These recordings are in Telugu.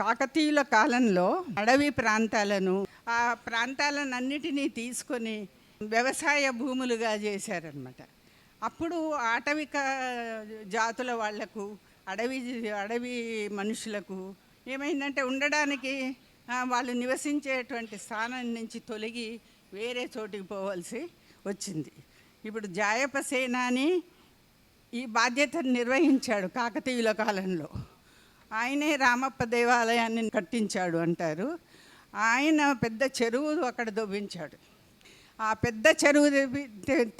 కాకతీయుల కాలంలో అడవి ప్రాంతాలను ఆ ప్రాంతాలన్నిటినీ తీసుకొని వ్యవసాయ భూములుగా చేశారనమాట అప్పుడు ఆటవిక జాతుల వాళ్ళకు అడవి అడవి మనుషులకు ఏమైందంటే ఉండడానికి వాళ్ళు నివసించేటువంటి స్థానం నుంచి తొలగి వేరే చోటికి పోవాల్సి వచ్చింది. ఇప్పుడు జాయప సేనాని ఈ బాధ్యతను నిర్వహించాడు కాకతీయుల కాలంలో. ఆయనే రామప్ప దేవాలయాన్ని కట్టించాడు అంటారు. ఆయన పెద్ద చెరువు అక్కడ దొవ్వించాడు ఆ పెద్ద చెరువు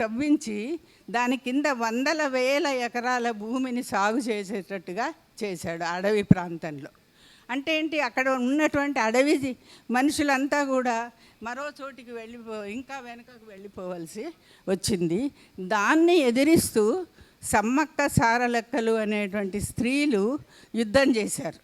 తవ్వించి దాని కింద వందల వేల ఎకరాల భూమిని సాగు చేసేటట్టుగా చేశాడు అడవి ప్రాంతంలో. అంటే ఏంటి? అక్కడ ఉన్నటువంటి అడవి మనుషులంతా కూడా మరో చోటికి వెళ్ళిపో ఇంకా వెనుకకు వెళ్ళిపోవలసి వచ్చింది. దాన్ని ఎదిరిస్తూ సమ్మక్క సారలక్కలు అనేటువంటి స్త్రీలు యుద్ధం చేశారు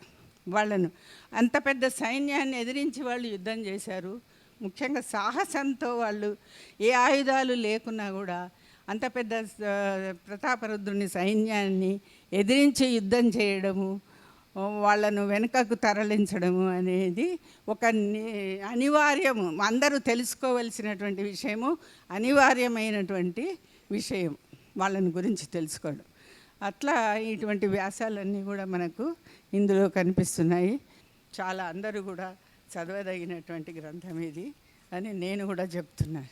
వాళ్ళను. అంత పెద్ద సైన్యాన్ని ఎదిరించి వాళ్ళు యుద్ధం చేశారు. ముఖ్యంగా సాహసంతో వాళ్ళు ఏ ఆయుధాలు లేకున్నా కూడా అంత పెద్ద ప్రతాపరుద్రుని సైన్యాన్ని ఎదిరించి యుద్ధం చేయడము వాళ్ళను వెనుకకు తరలించడము అనేది ఒక అనివార్యము. అందరూ తెలుసుకోవలసినటువంటి విషయము అనివార్యమైనటువంటి విషయం వాళ్ళని గురించి తెలుసుకోవడం. అట్లా ఇటువంటి వ్యాసాలన్నీ కూడా మనకు ఇందులో కనిపిస్తున్నాయి. చాలా అందరూ కూడా చదవదగినటువంటి గ్రంథం ఇది అని నేను కూడా చెప్తున్నాను.